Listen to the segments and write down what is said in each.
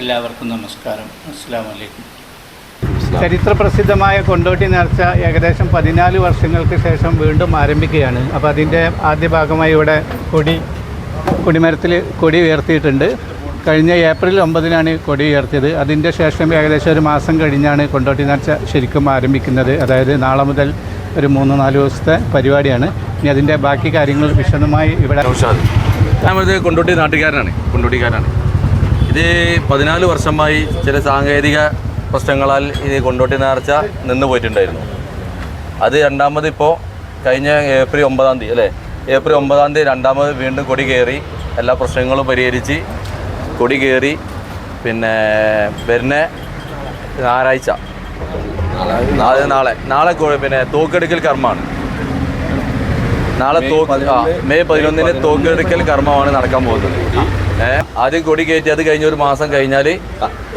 എല്ലാവർക്കും നമസ്കാരം. അസ്സാം വലൈക്കും ചരിത്ര പ്രസിദ്ധമായ കൊണ്ടോട്ടി നേർച്ച ഏകദേശം പതിനാല് വർഷങ്ങൾക്ക് ശേഷം വീണ്ടും ആരംഭിക്കുകയാണ്. അപ്പോൾ അതിന്റെ ആദ്യ ഭാഗമായി ഇവിടെ കൊടി കൊടിമരത്തിൽ കൊടി ഉയർത്തിയിട്ടുണ്ട്. കഴിഞ്ഞ ഏപ്രിൽ ഒമ്പതിനാണ് കൊടി ഉയർത്തിയത്. അതിന്റെ ശേഷം ഏകദേശം ഒരു മാസം കഴിഞ്ഞാണ് കൊണ്ടോട്ടി നേർച്ച ശരിക്കും ആരംഭിക്കുന്നത്. അതായത് നാളെ മുതൽ ഒരു മൂന്ന് നാല് ദിവസത്തെ പരിപാടിയാണ്. ഇനി അതിന്റെ ബാക്കി കാര്യങ്ങൾ വിശദമായി ഇവിടെ കൊണ്ടോട്ടി നാട്ടുകാരനാണ്. കൊണ്ടോട്ടിക്കാരനാണ്. ഇത് പതിനാല് വർഷമായി ചില സാങ്കേതിക പ്രശ്നങ്ങളാൽ ഇത് കൊണ്ടോട്ടി നേർച്ച നിന്ന് പോയിട്ടുണ്ടായിരുന്നു. അത് രണ്ടാമത് ഇപ്പോൾ കഴിഞ്ഞ ഏപ്രിൽ ഒമ്പതാം തീയതി അല്ലേ? ഏപ്രിൽ ഒമ്പതാം തീയതി രണ്ടാമത് വീണ്ടും കൊടി കയറി എല്ലാ പ്രശ്നങ്ങളും പരിഹരിച്ച് കൊടി കയറി പിന്നെ വരുന്ന ഞായറാഴ്ച. നാളെ നാളെ നാളെ പിന്നെ തൂക്കെടുക്കൽ കർമ്മമാണ്. നാളെ തോക്ക് മെയ് പതിനൊന്നിന് തോക്കെടുക്കൽ കർമ്മമാണ് നടക്കാൻ പോകുന്നത്. ഏഹ് ആദ്യം കൊടി കയറ്റി അത് കഴിഞ്ഞ ഒരു മാസം കഴിഞ്ഞാൽ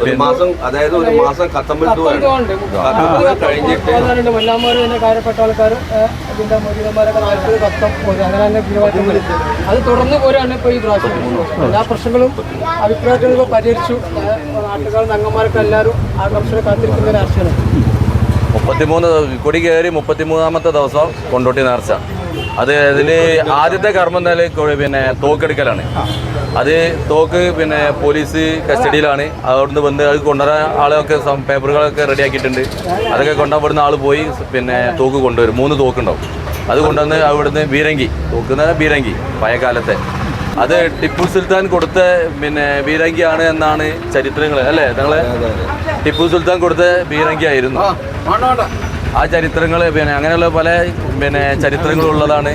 ഒരു മാസം അതായത് ഒരു മാസം കഴിഞ്ഞിട്ട് കഴിഞ്ഞിട്ട് മല്ലാന്മാരും തന്നെ കാര്യപ്പെട്ട ആൾക്കാർ ഇതിന്റെ മൊരീതന്മാരൊക്കെ നാൽപ്പത് കത്തം അങ്ങനെ തന്നെ അത് തുടർന്ന് പോരാണ് ഇപ്പോൾ ഈ പ്രാവശ്യം. എല്ലാ പ്രശ്നങ്ങളും അഭിപ്രായങ്ങളും പരിഹരിച്ചു. ഏഹ് നാട്ടുകാരും അംഗന്മാരൊക്കെ എല്ലാവരും ആ കർഷകരെ കാത്തിരിക്കുന്ന ഒരു ആശയാണ് മുപ്പത്തിമൂന്ന് കൊടി കയറി മുപ്പത്തിമൂന്നാമത്തെ ദിവസം കൊണ്ടോട്ടി നേർച്ച. അത് അതിൽ ആദ്യത്തെ കർമ്മം തന്നെ കൊ- പിന്നെ തോക്കെടുക്കലാണ് അത് തോക്ക് പിന്നെ പോലീസ് കസ്റ്റഡിയിലാണ്. അവിടുന്ന് വന്ന് അത് കൊണ്ടുവരാൻ ആളൊക്കെ പേപ്പറുകളൊക്കെ പേപ്പറുകളൊക്കെ റെഡിയാക്കിയിട്ടുണ്ട് അതൊക്കെ കൊണ്ടുവരുന്ന ആൾ പോയി പിന്നെ തോക്ക് കൊണ്ടുവരും. മൂന്ന് തോക്കുണ്ടാവും. അത് കൊണ്ടുവന്ന് അവിടുന്ന് ബീരങ്കി. തോക്കുന്ന ബീരങ്കി പഴയകാലത്തെ. അത് ടിപ്പു സുൽത്താൻ കൊടുത്ത പിന്നെ ബീരങ്കിയാണ് എന്നാണ് ചരിത്രങ്ങൾ അല്ലേ? നിങ്ങളെ ടിപ്പു സുൽത്താൻ കൊടുത്ത ബീരങ്കി ആയിരുന്നു ആ ചരിത്രങ്ങൾ പിന്നെ അങ്ങനെയുള്ള പല പിന്നെ ചരിത്രങ്ങളുള്ളതാണ്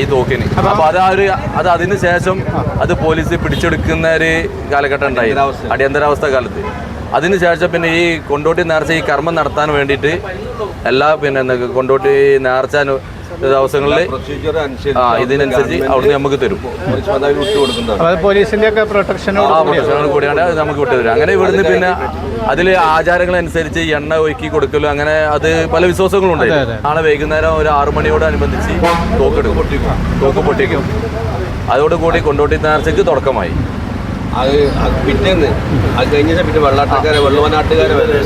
ഈ തോക്കിന്. അപ്പൊ അത് ആ ഒരു അത് അതിന് ശേഷം അത് പോലീസ് പിടിച്ചെടുക്കുന്ന ഒരു കാലഘട്ടം ഉണ്ടായി. അടിയന്തരാവസ്ഥ കാലത്ത്. അതിന് ശേഷം പിന്നെ ഈ കൊണ്ടോട്ടി നേർച്ച ഈ കർമ്മം നടത്താൻ വേണ്ടിയിട്ട് എല്ലാ പിന്നെ കൊണ്ടോട്ടി നേർച്ച ദിവസങ്ങളിൽ ആ ഇതിനനുസരിച്ച് അവിടുന്ന് നമുക്ക് തരും. അത് പോലീസിന്റെയൊക്കെ പ്രൊട്ടക്ഷനോട് കൂടിയാണ്? നമുക്ക് വിട്ടുതരും അങ്ങനെ ഇവിടുന്ന് പിന്നെ അതിൽ ആചാരങ്ങളനുസരിച്ച് എണ്ണ ഒഴുക്കി കൊടുക്കലും അങ്ങനെ അത് പല വിശ്വാസങ്ങളും ഉണ്ട്. നാളെ വൈകുന്നേരം ഒരു ആറു മണിയോടനുബന്ധിച്ച് തോക്കെടുക്കും തോക്ക് പൊട്ടിക്കും. അതോടുകൂടി കൊണ്ടോട്ടി നേർച്ചയ്ക്ക് തുടക്കമായി. അത് അത് പിറ്റേന്ന്. അത് കഴിഞ്ഞാൽ പിന്നെ വെള്ളാട്ടക്കാരെ വെള്ളവനാട്ടുകാരെ വരവ്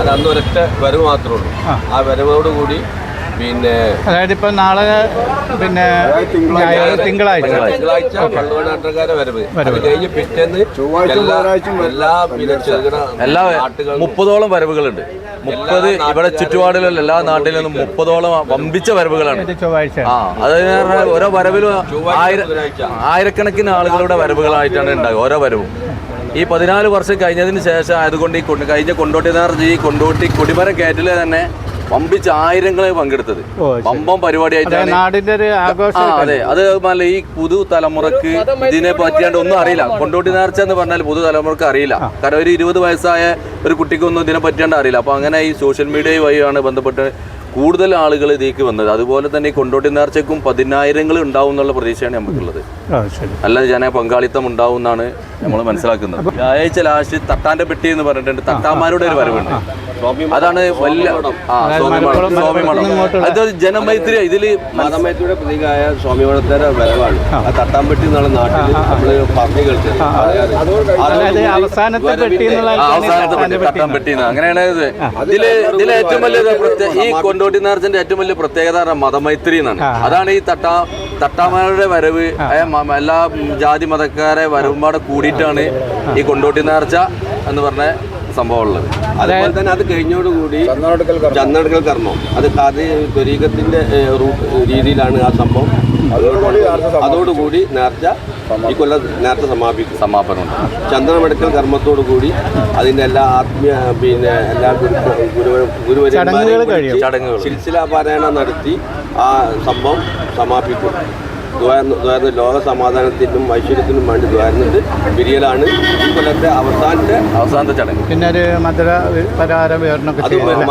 അത് അന്ന് ഒരൊറ്റ വരവ് മാത്രമേ ഉള്ളൂ. ആ വരവോട് കൂടി പിന്നെ അതായത് ഇപ്പം നാളെ പിന്നെ തിങ്കളാഴ്ച. തിങ്കളാഴ്ച വരവ്. കഴിഞ്ഞ് പിറ്റേന്ന് എല്ലാ എല്ലാ പിന്നെ ചെറുകിട എല്ലാ നാട്ടുകൾ മുപ്പതോളം വരവുകളുണ്ട്. മുപ്പത് ഇവിടെ ചുറ്റുപാടിലുള്ള എല്ലാ നാട്ടിൽ നിന്നും മുപ്പതോളം വമ്പിച്ച വരവുകളാണ്. ആ അതായത് ഓരോ വരവിലും ആയിരം ആയിരക്കണക്കിന് ആളുകളുടെ വരവുകളായിട്ടാണ് ഉണ്ടാകുക ഓരോ വരവും. ഈ പതിനാല് വർഷം കഴിഞ്ഞതിന് ശേഷം ആയതുകൊണ്ട് ഈ കൊണ്ട് കഴിഞ്ഞ കൊണ്ടോട്ടി നേർജി കൊണ്ടോട്ടി കൊടിമരം കേറ്റിലെ തന്നെ വമ്പിച്ച ആയിരങ്ങളെ പങ്കെടുത്തത്. വമ്പം പരിപാടിയായിട്ടാണ്. നാടിന്റെ ഒരു ആഘോഷം അതെ. അത് നല്ല ഈ പുതു തലമുറയ്ക്ക് ഇതിനെ പറ്റിയാണ്ട് ഒന്നും അറിയില്ല. കൊണ്ടോട്ടി നേർച്ച എന്ന് പറഞ്ഞാൽ പുതു തലമുറയ്ക്ക് അറിയില്ല കാരണം ഒരു ഇരുപത് വയസ്സായ ഒരു കുട്ടിക്കൊന്നും ഇതിനെ പറ്റിയാണ്ട് അറിയില്ല. അപ്പൊ അങ്ങനെ ഈ സോഷ്യൽ മീഡിയ വഴിയാണ് ബന്ധപ്പെട്ട് കൂടുതൽ ആളുകൾ ഇതിലേക്ക് വന്നത്. അതുപോലെ തന്നെ കൊണ്ടോട്ടി നേർച്ചയ്ക്കും പതിനായിരങ്ങൾ ഉണ്ടാവും എന്നുള്ള പ്രതീക്ഷയാണ് നമുക്കുള്ളത് അല്ലാതെ ജന പങ്കാളിത്തം ഉണ്ടാവും എന്നാണ് നമ്മൾ മനസ്സിലാക്കുന്നത് വ്യാഴാഴ്ച ലാസ്റ്റ് തട്ടാന്റെ പെട്ടി എന്ന് പറഞ്ഞിട്ടുണ്ട്. തട്ടാമാരുടെ ഒരു വരവുണ്ട്. അതാണ് വലിയ ആ സ്വാമിമഠം. സ്വാമിമഠം. അത് ജനമൈത്രി ഇതിൽ മതമൈത്രിയുടെ പ്രതീകമായ സ്വാമിമഠത്തിന്റെ വരവാണ്. ആ. തട്ടാമ്പെട്ടി എന്നുള്ള നാട്ടിൽ നമ്മൾ പറഞ്ഞു കേൾക്കുന്നത് അതായത് അവസാനത്തെ പെട്ടി അവസാനത്തെ പെട്ടി തട്ടാൻ അങ്ങനെയാണ് ഇത്. ഇതിൽ ഇതിലെ ഏറ്റവും വലിയ ഈ കൊണ്ടോട്ടി നേർച്ചന്റെ ഏറ്റവും വലിയ പ്രത്യേകത മതമൈത്രി എന്നാണ്. അതാണ് ഈ തട്ട തട്ടാമാരുടെ വരവ് എല്ലാ ജാതി മതക്കാരെ വരവുമ്പാടെ കൂടിയിട്ടാണ് ഈ കൊണ്ടോട്ടി നേർച്ച എന്ന് പറഞ്ഞ സംഭവമുള്ളത് അതേപോലെ അതുപോലെ തന്നെ അത് കഴിഞ്ഞോടുകൂടി ചന്ദനടുക്കൽ കർമ്മം. അത് കാതി ത്വരീകത്തിന്റെ രീതിയിലാണ് ആ സംഭവം. അതോടുകൂടി നേർച്ച ഈ കൊല്ലം നേർച്ച സമാപിക്കും. സമാപനമുണ്ട്. ചന്ദനമെടുക്കൽ കർമ്മത്തോടു കൂടി അതിന്റെ എല്ലാ ആത്മീയ പിന്നെ എല്ലാ ഗുരു ചടങ്ങുകൾ ഗുരുവരന്മാരെയും കഴിയും. ചടങ്ങുകൾ. ശിൽസില പാരായണം നടത്തി ആ സംഭവം സമാപിക്കും. ദ്വാരന്ന് ലോക സമാധാനത്തിനും ഐശ്വര്യത്തിനും വേണ്ടി ദ്വാരുന്നത് വിരിയലാണ് ഈ കൊല്ലത്തെ അവസാനത്തെ അവസാനത്തെ ചടങ്ങ്. പിന്നെ ഒരു മധുര പലഹാര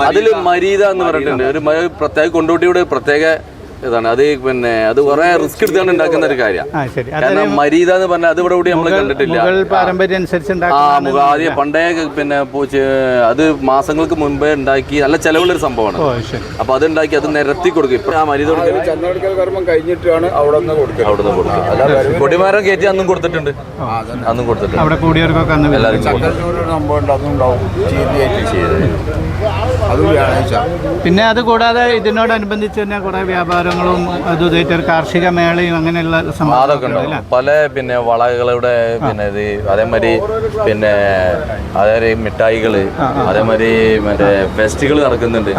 അതിൽ മരീത. എന്ന് പറഞ്ഞിട്ടുണ്ട്. ഒരു പ്രത്യേക കൊണ്ടോട്ടിയുടെ പ്രത്യേക ഇതാണ്. അത് പിന്നെ അത് കുറെ റിസ്ക് എടുത്താണ് ഉണ്ടാക്കുന്ന ഒരു കാര്യമാണ് മരീത എന്ന് പറഞ്ഞാൽ അത് ഇവിടെ കൂടി നമ്മൾ കണ്ടിട്ടില്ല. മുഗൾ പാരമ്പര്യം അനുസരിച്ച് ആ ആദ്യം പണ്ടേ പിന്നെ അത് മാസങ്ങൾക്ക് മുൻപേ ഉണ്ടാക്കി നല്ല ചെലവുള്ളൊരു സംഭവമാണ്. ഓ ശരി. അപ്പൊ അത് ഉണ്ടാക്കി അത് നിരത്തി കൊടുക്കും. ഇപ്പൊ ആ മരീത കഴിഞ്ഞിട്ടാണ് അവിടെ നിന്ന് കൊടുക്കുക കൊടിമരം കയറ്റി അന്നും കൊടുത്തിട്ടുണ്ട്. അന്നും കൊടുത്തിട്ടുണ്ട്. അവിടെ കൂടിയവർക്കൊക്കെ. എല്ലാവർക്കും. സംഭവം ഉണ്ടാവും. അത് വ്യാഴാഴ്ച. പിന്നെ അത് കൂടാതെ ഇതിനോടനുബന്ധിച്ച് തന്നെ കുറെ വ്യാപാരങ്ങളും അത് ഇതായിട്ട് കാർഷിക മേളയും അങ്ങനെയുള്ള അതൊക്കെ ഉണ്ടാവും. പല പിന്നെ വളകളുടെ പിന്നെ ഇത് അതേമാതിരി പിന്നെ അതേമാതിരി മിഠായികൾ അതേമാതിരി മറ്റേ ഫെസ്റ്റുകൾ നടക്കുന്നുണ്ട്.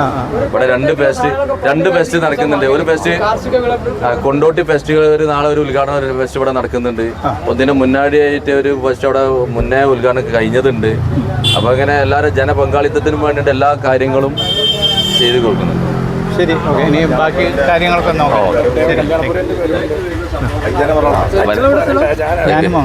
ഇവിടെ രണ്ട് ഫെസ്റ്റ് രണ്ട് ഫെസ്റ്റ് നടക്കുന്നുണ്ട്. ഒരു ഫെസ്റ്റ് കൊണ്ടോട്ടി ഫെസ്റ്റുകൾ ഒരു നാളെ ഒരു ഉദ്ഘാടനം ഒരു ഫെസ്റ്റ് ഇവിടെ നടക്കുന്നുണ്ട്. ഒന്നിന് മുന്നാടിയായിട്ട് ഒരു ഫെസ്റ്റ് അവിടെ മുന്നേ ഉദ്ഘാടനം കഴിഞ്ഞതുണ്ട്. അപ്പൊ അങ്ങനെ എല്ലാവരും ജനപങ്കാളിത്തത്തിനും വേണ്ടിയിട്ട് എല്ലാ കാര്യങ്ങളും ചെയ്തു കൊടുക്കുന്നുണ്ട്. ശരി ഓക്കെ ഇനി ബാക്കി കാര്യങ്ങളൊക്കെ നോക്കാം. ഞാനും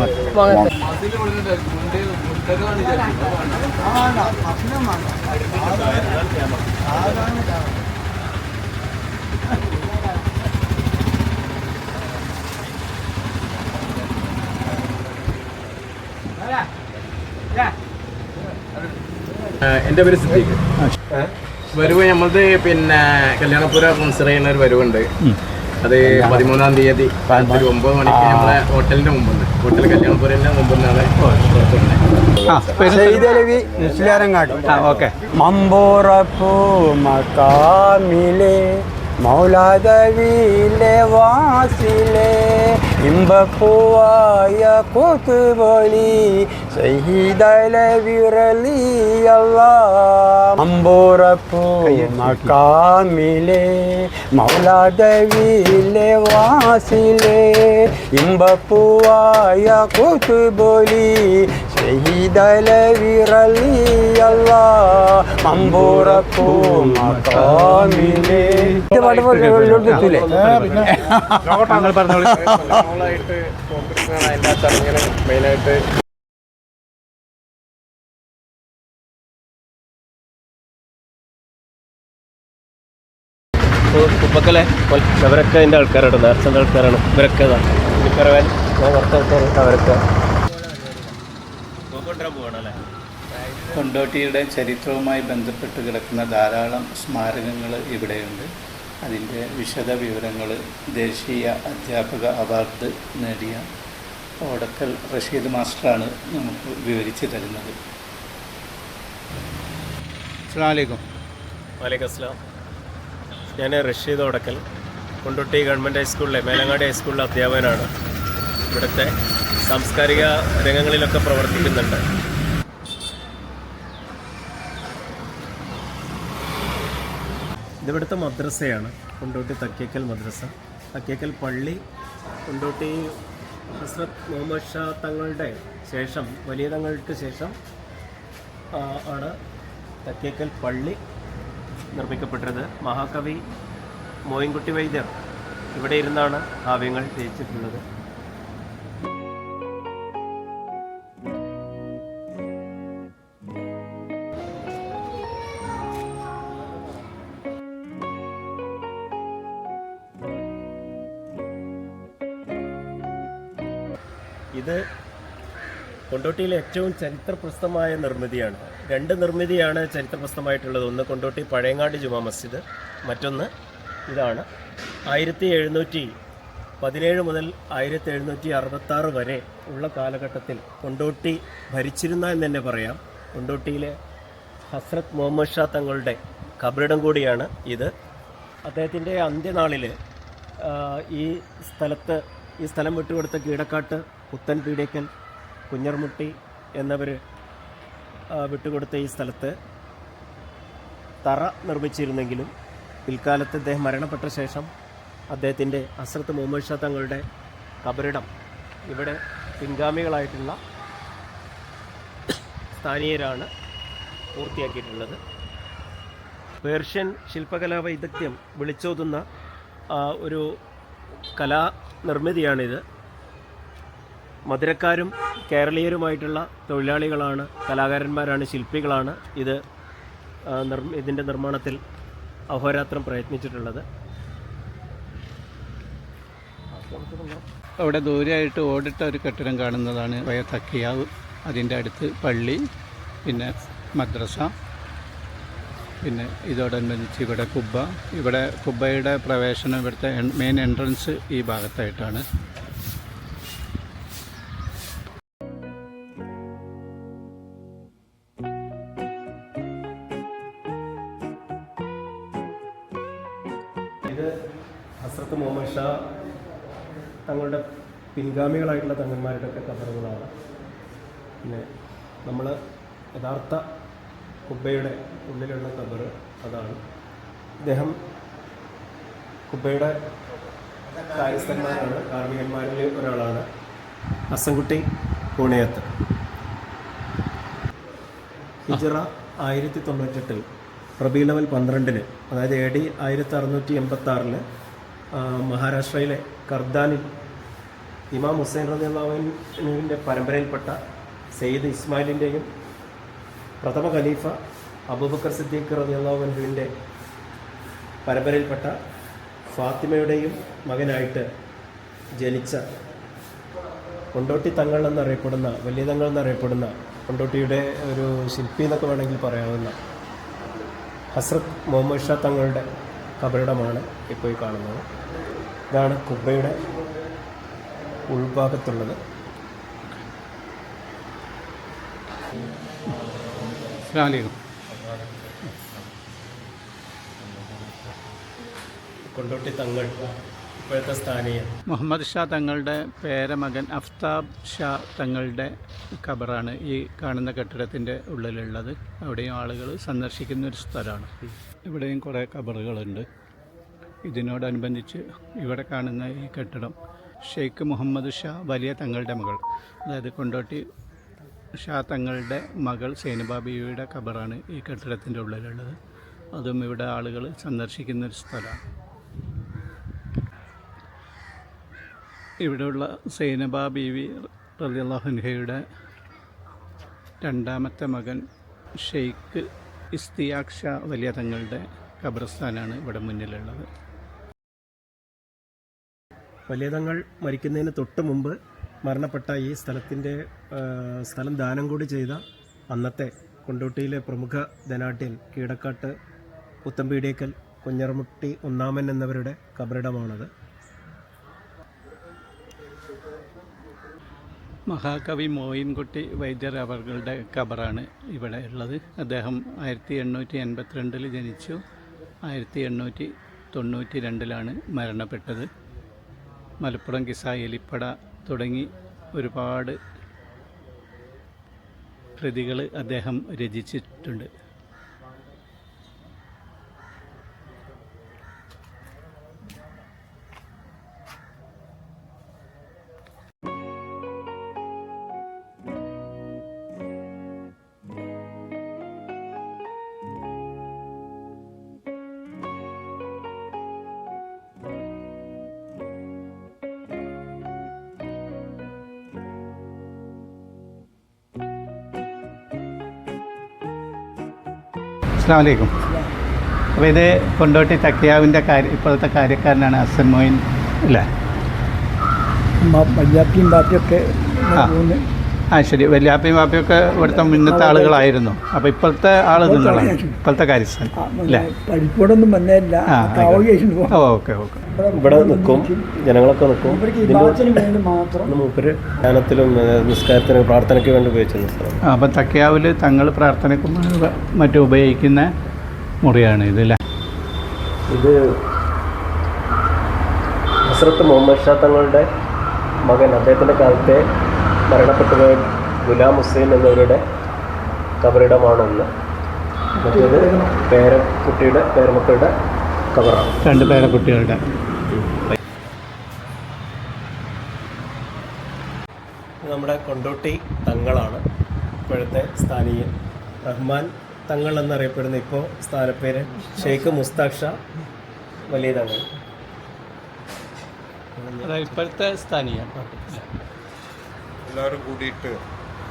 എന്റെ പേര് സിദ്ദീഖ്. വരവ് നമ്മളത് പിന്നെ കല്യാണപുര സ്പോൺസർ ചെയ്യുന്ന ഒരു വരവുണ്ട്. അത് പതിമൂന്നാം തീയതി ഒരു ഒമ്പത് മണിക്ക് നമ്മളെ ഹോട്ടലിന്റെ മുമ്പുണ്ട്. ഹോട്ടൽ കല്യാണപുരന്റെ മുമ്പ് നിന്നാണ് പുറത്തുള്ളത് ആ പേര് സൈതലവി നിശ്ചലാരങ്ങാടി ആ ഓക്കെ. മമ്പോറപ്പൂ മക്കാമിലെ മൗലാദവിയിലെ വാസിലെ ഇമ്പപ്പൂവായ കൂത്തുപൊളി സഹിതലവിറലിയല്ല മമ്പോറപ്പൂ മക്കാമിലെ മൗലാദവിയിലെ വാസിലെ ഇമ്പപ്പൂവായ കൂത്തുപൊളി ഷഹീദലവിറലിയല്ല മമ്പൂറപ്പൂ മക്കാമിലെ ഇത് പാട്ട് എത്തൂലേ നിങ്ങൾ പറഞ്ഞോളൂ നമ്മളായിട്ട് കോമ്പറ്റീഷനാണ് അതിന്റെ ചടങ്ങിന് മെയിനായിട്ട് കുപ്പക്കലെ അവരൊക്കെ എന്റെ ആൾക്കാരാണ് നേർച്ചന്റെ ആൾക്കാരാണ് ഇവരൊക്കെ എനിക്കറിയാൻ അവരൊക്കെ കൊണ്ടോട്ടിയുടെ ചരിത്രവുമായി ബന്ധപ്പെട്ട് കിടക്കുന്ന ധാരാളം സ്മാരകങ്ങൾ ഇവിടെയുണ്ട്. അതിന്റെ വിശദ വിവരങ്ങൾ ദേശീയ അധ്യാപക അവാർഡ് നേടിയ ഓടക്കൽ റഷീദ് മാസ്റ്ററാണ് നമുക്ക് വിവരിച്ചു തരുന്നത്. അസ്സാം വലൈക്കും വാലേക്കും അസ്ലാം ഞാൻ റഷീദ് ഓടക്കൽ. കൊണ്ടോട്ടി ഗവൺമെന്റ് ഹൈസ്കൂളിലെ മേലങ്ങാടി ഹൈസ്കൂളിലെ അധ്യാപകനാണ്. ഇവിടുത്തെ സാംസ്കാരിക രംഗങ്ങളിലൊക്കെ പ്രവർത്തിക്കുന്നുണ്ട്. ഇതിവിടുത്തെ മദ്രസയാണ് കൊണ്ടോട്ടി തക്കേക്കൽ മദ്രസ. തക്കേക്കൽ പള്ളി കൊണ്ടോട്ടി ഹസ്രത് മുഹമ്മദ് ഷാ തങ്ങളുടെ ശേഷം വലിയ തങ്ങൾക്ക് ശേഷം ആണ് തക്കേക്കൽ പള്ളി നിർമ്മിക്കപ്പെട്ടത്. മഹാകവി മോയിൻകുട്ടി വൈദ്യർ ഇവിടെ ഇരുന്നാണ് കാവ്യങ്ങൾ രചിച്ചിട്ടുള്ളത്. കൊണ്ടോട്ടിയിലെ ഏറ്റവും ചരിത്രപ്രസ്തമായ നിർമ്മിതിയാണ്. രണ്ട് നിർമ്മിതിയാണ് ചരിത്രപ്രസ്തമായിട്ടുള്ളത് ഒന്ന് കൊണ്ടോട്ടി പഴയങ്ങാടി ജുമാ മസ്ജിദ് മറ്റൊന്ന് ഇതാണ് ആയിരത്തി എഴുന്നൂറ്റി പതിനേഴ് മുതൽ ആയിരത്തി എഴുന്നൂറ്റി അറുപത്താറ് വരെ ഉള്ള കാലഘട്ടത്തിൽ കൊണ്ടോട്ടി ഭരിച്ചിരുന്ന എന്ന് തന്നെ പറയാം. കൊണ്ടോട്ടിയിലെ ഹസ്രത് മുഹമ്മദ് ഷാ തങ്ങളുടെ കബറിടം കൂടിയാണ് ഇത്. അദ്ദേഹത്തിന്റെ അന്ത്യനാളിൽ ഈ സ്ഥലത്ത് ഈ സ്ഥലം വിട്ടുകൊടുത്ത കീടക്കാട്ട് പുത്തൻ പീഡിക്കൽ കുഞ്ഞർമുട്ടി എന്നവർ വിട്ടുകൊടുത്ത ഈ സ്ഥലത്ത് തറ നിർമ്മിച്ചിരുന്നെങ്കിലും പിൽക്കാലത്ത് അദ്ദേഹം മരണപ്പെട്ട ശേഷം അദ്ദേഹത്തിന്റെ അസ്രത്ത് മുഹമ്മദ് ഷാ തങ്ങളുടെ കബറിടം ഇവിടെ പിൻഗാമികളായിട്ടുള്ള സ്ഥാനീയരാണ് പൂർത്തിയാക്കിയിട്ടുള്ളത്. പേർഷ്യൻ ശില്പകലാ വൈദഗ്ധ്യം വിളിച്ചോതുന്ന ഒരു കലാ നിർമ്മിതിയാണിത് മധുരക്കാരും കേരളീയരുമായിട്ടുള്ള തൊഴിലാളികളാണ് കലാകാരന്മാരാണ് ശില്പികളാണ് ഇത് ഇതിന്റെ നിർമ്മാണത്തിൽ അഹോരാത്രം പ്രയത്നിച്ചിട്ടുള്ളത്. അവിടെ ദൂരെയായിട്ട് ഓടിട്ട ഒരു കെട്ടിടം കാണുന്നതാണ് വയ തക്കിയാവ്. അതിന്റെ അടുത്ത് പള്ളി പിന്നെ മദ്രസ പിന്നെ ഇതോടനുബന്ധിച്ച് ഇവിടെ കുബ്ബ. ഇവിടെ കുബ്ബയുടെ പ്രവേശനം ഇവിടുത്തെ മെയിൻ എൻട്രൻസ് ഈ ഭാഗത്തായിട്ടാണ്. ഇത് ഹസ്രത്ത് മുഹമ്മദ് ഷാ തങ്ങളുടെ പിൻഗാമികളായിട്ടുള്ള തങ്ങന്മാരുടെ ഒക്കെ കബറുകളാണ്. പിന്നെ നമ്മൾ യഥാർത്ഥ കുബ്ബയുടെ ഉള്ളിലുള്ള കബറ് അതാണ്. ഇദ്ദേഹം കുബ്ബയുടെ കാര്യസ്ഥന്മാരാണ് കാർമികന്മാരിൽ ഒരാളാണ്. അസംകുട്ടി പൂണയത്ത് ഹിജറ ആയിരത്തി തൊണ്ണൂറ്റെട്ടിൽ റബീലവൽ പന്ത്രണ്ടിന് അതായത് എ ഡി ആയിരത്തി അറുന്നൂറ്റി എൺപത്തി ആറിൽ മഹാരാഷ്ട്രയിലെ കർദാനിൽ ഇമാം ഹുസൈൻ റദിയുള്ളവിന്റെ പരമ്പരയിൽപ്പെട്ട സെയ്ദ് ഇസ്മായിലിന്റെയും പ്രഥമ ഖലീഫ അബൂബക്കർ സിദ്ദീഖ് റദിയുള്ളവിന്റെ പരമ്പരയിൽപ്പെട്ട ഫാത്തിമയുടെയും മകനായിട്ട് ജനിച്ച കൊണ്ടോട്ടി തങ്ങൾ എന്നറിയപ്പെടുന്ന വലിയ തങ്ങൾ എന്നറിയപ്പെടുന്ന കൊണ്ടോട്ടിയുടെ ഒരു ശില്പി എന്നൊക്കെ വേണമെങ്കിൽ പറയാവുന്ന ഹസ്രത്ത് മുഹമ്മദ് ഷാ തങ്ങളുടെ കബറിടമാണ് ഇപ്പോൾ ഈ കാണുന്നത്. ഇതാണ് കുബ്രയുടെ ഉൾഭാഗത്തുള്ളത്. കൊണ്ടോട്ടി തങ്ങൾ ഇപ്പോഴത്തെ സ്ഥാനീയം മുഹമ്മദ് ഷാ തങ്ങളുടെ പേരമകൻ അഫ്താബ് ഷാ തങ്ങളുടെ ഖബറാണ് ഈ കാണുന്ന കെട്ടിടത്തിന്റെ ഉള്ളിലുള്ളത്. അവിടെയും ആളുകൾ സന്ദർശിക്കുന്ന ഒരു സ്ഥലമാണ്. ഇവിടെയും കുറേ ഖബറുകളുണ്ട്. ഇതിനോടനുബന്ധിച്ച് ഇവിടെ കാണുന്ന ഈ കെട്ടിടം ഷെയ്ഖ് മുഹമ്മദ് ഷാ വലിയ തങ്ങളുടെ മകൾ അതായത് കൊണ്ടോട്ടി ഷാ തങ്ങളുടെ മകൾ സേനുബാബിയുടെ ഖബറാണ് ഈ കെട്ടിടത്തിന്റെ ഉള്ളിലുള്ളത്. അതും ഇവിടെ ആളുകൾ സന്ദർശിക്കുന്ന ഒരു സ്ഥലമാണ്. ഇവിടെയുള്ള സൈനബ ബീവി റലിയല്ലാഹുൻഹയുടെ രണ്ടാമത്തെ മകൻ ഷെയ്ഖ് ഇസ്തിയാക്ഷ വലിയ തങ്ങളുടെ ഖബർസ്ഥാനാണ് ഇവിടെ മുന്നിലുള്ളത്. വലിയ തങ്ങൾ മരിക്കുന്നതിന് തൊട്ട് മുമ്പ് മരണപ്പെട്ട ഈ സ്ഥലത്തിന്റെ സ്ഥലം ദാനം കൂടി ചെയ്ത അന്നത്തെ കൊണ്ടോട്ടിയിലെ പ്രമുഖ ധനാട്യൻ കീടക്കാട്ട് പുത്തമ്പീടിയേക്കൽ കുഞ്ഞറമുട്ടി ഒന്നാമൻ എന്നിവരുടെ കബറിടമാണത്. മഹാകവി മോയിൻകുട്ടി വൈദ്യർ അവരുടെ ഖബറാണ് ഇവിടെ ഉള്ളത്. അദ്ദേഹം ആയിരത്തി എണ്ണൂറ്റി എൺപത്തിരണ്ടിൽ ജനിച്ചു. ആയിരത്തി എണ്ണൂറ്റി തൊണ്ണൂറ്റി രണ്ടിലാണ് മരണപ്പെട്ടത്. മലപ്പുറം കിസ എലിപ്പട തുടങ്ങി ഒരുപാട് കൃതികൾ അദ്ദേഹം രചിച്ചിട്ടുണ്ട്. അസ്സാം വലൈക്കും അപ്പോൾ ഇത് കൊണ്ടോട്ടി തക്കിയാവിന്റെ കാര്യ ഇപ്പോഴത്തെ കാര്യക്കാരനാണ് അസൻ മോയിൻ അല്ലേ? വല്യാപ്പിയും ബാപ്പിയൊക്കെ ആ ശരി. വല്യാപ്പയും വാപ്പയൊക്കെ ഇവിടുത്തെ മുന്നത്തെ ആളുകളായിരുന്നു. അപ്പോൾ ഇപ്പോഴത്തെ ആൾ നിങ്ങളാണ് ഇപ്പോഴത്തെ കാര്യസ്ഥൻ. അല്ലേ പഠിപ്പോടൊന്നും വന്നില്ല ഓക്കെ ഓക്കെ. ഇവിടെ നിൽക്കും. ജനങ്ങളൊക്കെ നിൽക്കും. മൂപ്പര് ധ്യാനത്തിലും ഏ, പ്രാർത്ഥനയ്ക്ക് വേണ്ടി ഉപയോഗിച്ചിരുന്ന സ്ഥലം. അപ്പം തക്കയാവിൽ തങ്ങൾ പ്രാർത്ഥനയ്ക്കും മറ്റും ഉപയോഗിക്കുന്ന മുറിയാണ് ഇത് അല്ലേ? ഇത് ഹസ്രത്ത് മുഹമ്മദ് ഷാ തങ്ങളുടെ മകൻ. അദ്ദേഹത്തിന്റെ കാലത്തെ മരണപ്പെട്ടുപോയ ഗുലാം ഹുസൈൻ എന്നിവരുടെ കബറിടമാണെന്ന്. മറ്റേത് പേരക്കുട്ടിയുടെ പേരമക്കളുടെ കബറാണ്. രണ്ട് പേരക്കുട്ടികളുടെ. നമ്മുടെ കൊണ്ടോട്ടി തങ്ങളാണ്. ഇപ്പോഴത്തെ സ്ഥാനീയൻ റഹ്മാൻ തങ്ങൾ എന്നറിയപ്പെടുന്ന ഇപ്പോൾ സ്ഥാനപ്പേര് ഷെയ്ഖ് മുസ്താഖ് ഷാ വലിയ തങ്ങൾ. ഇപ്പോഴത്തെ സ്ഥാനീയാണ് എല്ലാവരും കൂടിയിട്ട്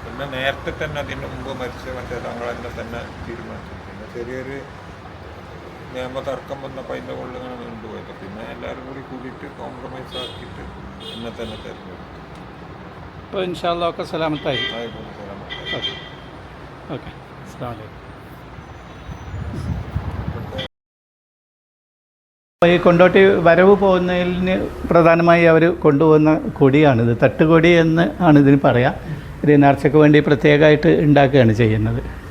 പിന്നെ നേരത്തെ തന്നെ അതിന് മുമ്പ് മരിച്ച മറ്റേ തങ്ങളെന്നെ തന്നെ തന്നെ തീരുമാനിച്ചു. പിന്നെ ചെറിയൊരു നിയമ തർക്കം വന്നപ്പോൾ അതിന്റെ ഉള്ളിൽ ഇങ്ങനെ നീണ്ടുപോയത് പിന്നെ എല്ലാവരും കൂടി കൂടിയിട്ട് കോംപ്രമൈസ് ആക്കിയിട്ട് എന്നെ തന്നെ തിരഞ്ഞെടുത്തു. അപ്പോൾ ഇൻഷാല്ല ഒക്കെ സലാമത്തായി. ആയിക്കോട്ടെ സലാമത്ത്. ഓക്കെ. ഓക്കെ. അസ്സാം വലൈക്കും ഈ കൊണ്ടോട്ടി വരവ് പോകുന്നതിന് പ്രധാനമായി അവർ കൊണ്ടുപോകുന്ന കൊടിയാണിത്. തട്ടുകൊടി എന്ന് ആണ് ഇതിന് പറയാം. ഇത് നേർച്ചയ്ക്ക് വേണ്ടി പ്രത്യേകമായിട്ട് ഉണ്ടാക്കുകയാണ് ചെയ്യുന്നത്.